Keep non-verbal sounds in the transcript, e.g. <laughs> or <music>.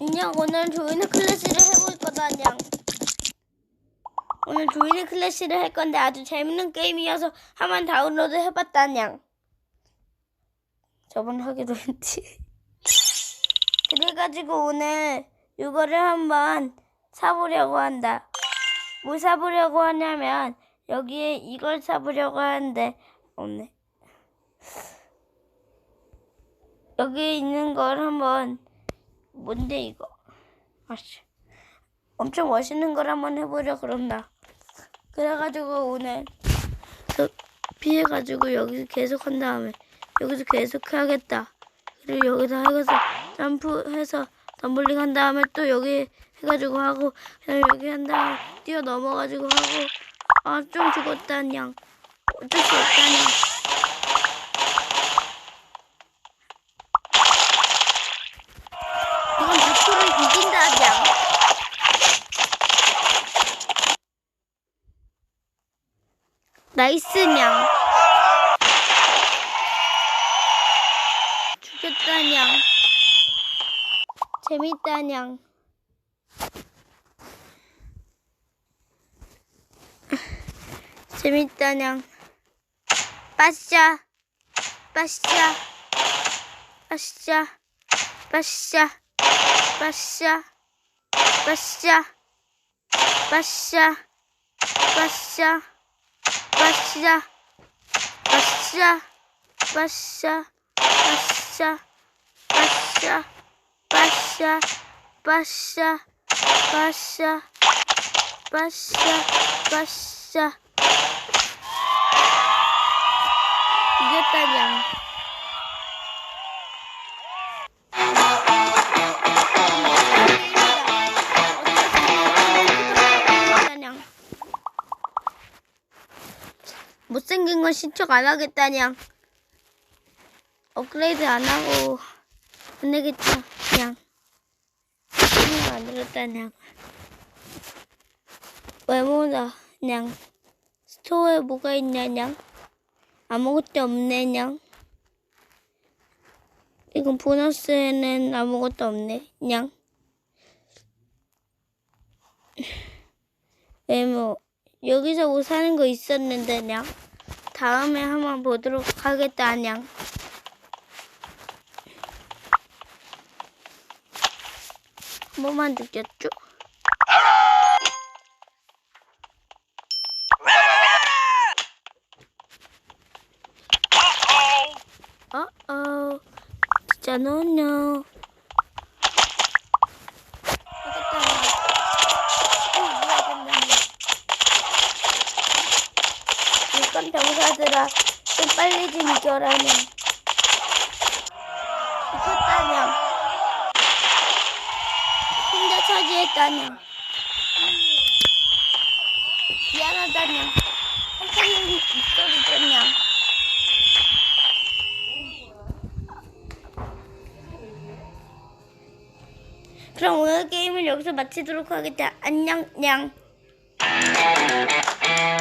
안녕 오늘 조이는 클래시를 해볼 거다 안녕 오늘 조이는 클래시를 할 건데 아주 재밌는 게임이어서 한번 다운로드 해봤다 안녕 저번 하기로 했지. <laughs> 그래가지고 오늘 이거를 한번 사보려고 한다. 뭘 사보려고 하냐면 여기에 이걸 사보려고 하는데 없네. 여기 있는 걸 한번 뭔데 이거? 아씨, 엄청 멋있는 걸 한번 해보려 그런다. 그래가지고 오늘 저 피해가지고 여기서 계속 한 다음에 여기서 계속 해야겠다. 그리고 여기서 하고서 점프해서 덤블링 한 다음에 또 여기 해가지고 하고 여기 한 다음에 뛰어 넘어가지고 하고 아 좀 죽었다 냥 어쩔 수 없다 냥 이건 100%를 이긴다 냥 나이스 냥 죽였다 냥. 재밌다 냥. 재밌다 냥. 빠샤 빠샤 빠샤 빠샤 빠샤 빠샤 빠샤 빠샤 빠샤 빠샤 빠샤 빠샤 빠샤 빠샤 못생긴 건 신청 안 하겠다냥 업그레이드 안 하고 안 되겠다 그냥. 신경 안 들었다냥 외모다 그냥. 스토어에 뭐가 있냐냥 아무것도 없네냥 이건 보너스에는 아무것도 없네 냥 외모. 여기서 뭐 사는 거 있었는데 냥 다음에 한번 보도록 하겠다 냥한 번만 느꼈죠? 어어. 진짜 노노 하겠다 어, 뭐야, 근데. 일단 병사들아 좀 빨리 좀 이겨라냐 이겼다냐 혼자 차지했다냐 미안하다냐 선생님 목소리 줬냐 그럼 오늘 게임을 여기서 마치도록 하겠다. 안녕 냥